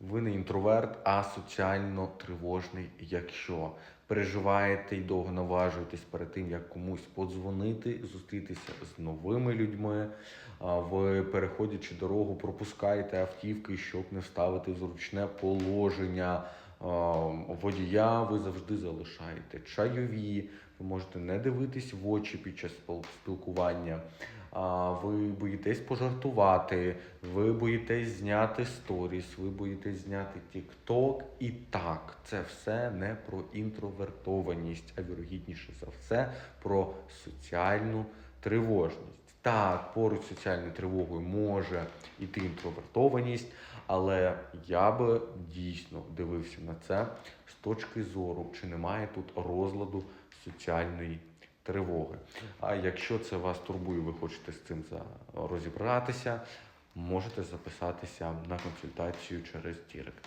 ви не інтроверт, а соціально тривожний, якщо переживаєте і довго наважуєтесь перед тим, як комусь подзвонити, зустрітися з новими людьми. Ви переходячи дорогу, пропускаєте автівки, щоб не вставити зручне положення. Водія ви завжди залишаєте чайові, ви можете не дивитись в очі під час спіл- спілкування. Ви боїтесь пожартувати, ви боїтесь зняти сторіс, ви боїтесь зняти TikTok. І так, це все не про інтровертованість, а вірогідніше за все про соціальну тривожність. Так, поруч з соціальною тривогою може йти інтровертованість, але я би дійсно дивився на це з точки зору, чи немає тут розладу соціальної тривоги. А якщо це вас турбує, ви хочете з цим розібратися, можете записатися на консультацію через Дірект.